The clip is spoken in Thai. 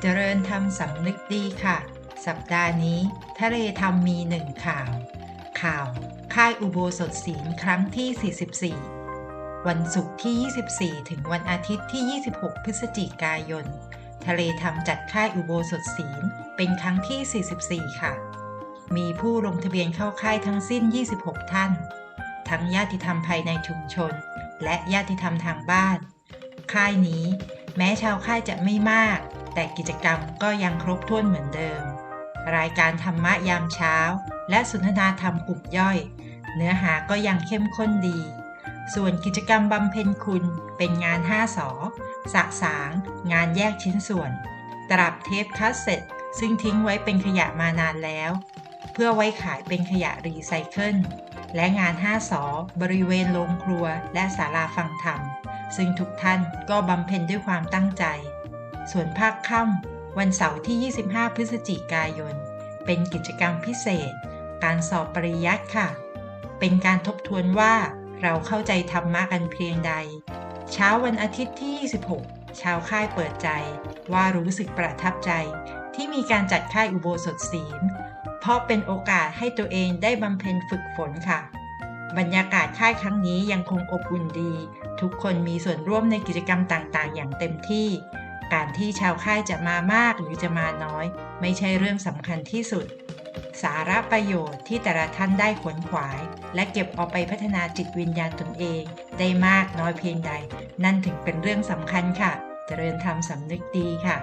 เจริญธรรมสำนึกดีค่ะ สัปดาห์นี้ ทะเลธรรมมีหนึ่งข่าว ข่าว ค่ายอุโบสถศีลครั้งที่ 44 วันศุกร์ที่ 24 ถึงวันอาทิตย์ที่ 26 พฤศจิกายน ทะเลธรรมจัดค่ายอุโบสถศีลเป็นครั้งที่ 44 ค่ะ มีผู้ลงทะเบียนเข้าค่ายทั้งสิ้น 26 ท่าน ทั้งญาติธรรมภายในชุมชน และญาติธรรมทางบ้าน ค่ายนี้ แม้ชาวค่ายจะไม่มาก แต่กิจกรรมก็ยังครบถ้วนเหมือนเดิม รายการธรรมะยามเช้า และสนทนาธรรมกลุ่มย่อย เนื้อหาก็ยังเข้มข้นดี ส่วนกิจกรรมบำเพ็ญคุณเป็นงาน 5สอสะสาง งานแยกชิ้นส่วนตลับเทปคัสเซ็ตซึ่งทิ้งไว้เป็นขยะมานานแล้ว เพื่อไว้ขายเป็นขยะรีไซเคิลและงาน 5สอบริเวณโรงครัวและศาลาฟังธรรม ซึ่งทุกท่านก็บำเพ็ญด้วยความตั้งใจ ส่วนภาคค่ำวันเสาร์ที่ 25 พฤศจิกายน เป็นกิจกรรมพิเศษ การสอบปริยัติค่ะ เป็นการทบทวนว่าเราเข้าใจธรรมะกันเพียงใด เช้าวันอาทิตย์ที่ 26 ชาวค่ายเปิดใจว่ารู้สึกประทับใจ ที่มีการจัดค่ายอุโบสถศีล เพราะเป็นโอกาสให้ตัวเองได้บำเพ็ญฝึกฝนค่ะ บรรยากาศค่ายครั้งนี้ยังคงอบอุ่นดี ทุกคนมีส่วนร่วมในกิจกรรมต่างๆ อย่างเต็มที่ การที่ชาวค่ายจะมามากหรือจะมาน้อย ไม่ใช่เรื่องสำคัญที่สุด สาระประโยชน์ที่แต่ละท่านได้ขวนขวาย และเก็บเอาไปพัฒนาจิตวิญญาณตนเอง ได้มากน้อยเพียงใด นั่นถึงเป็นเรื่องสำคัญค่ะ เจริญธรรมสำนึกดีค่ะ